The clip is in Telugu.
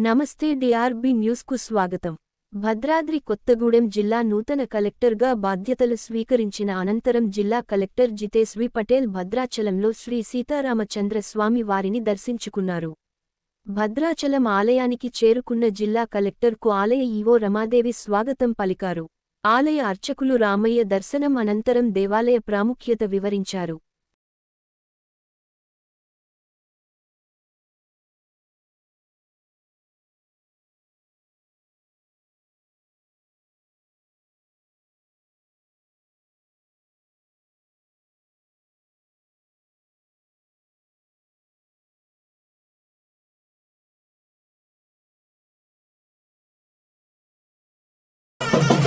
నమస్తే డిఆర్బి న్యూస్కు స్వాగతం. భద్రాద్రి కొత్తగూడెం జిల్లా నూతన కలెక్టర్గా బాధ్యతలు స్వీకరించిన అనంతరం జిల్లా కలెక్టర్ జితేశ్వి పటేల్ భద్రాచలంలో శ్రీ సీతారామచంద్ర స్వామి వారిని దర్శించుకున్నారు. భద్రాచలం ఆలయానికి చేరుకున్న జిల్లా కలెక్టర్కు ఆలయ ఈవో రమాదేవి స్వాగతం పలికారు. ఆలయ అర్చకులు రామయ్య దర్శనం అనంతరం దేవాలయ ప్రాముఖ్యత వివరించారు. you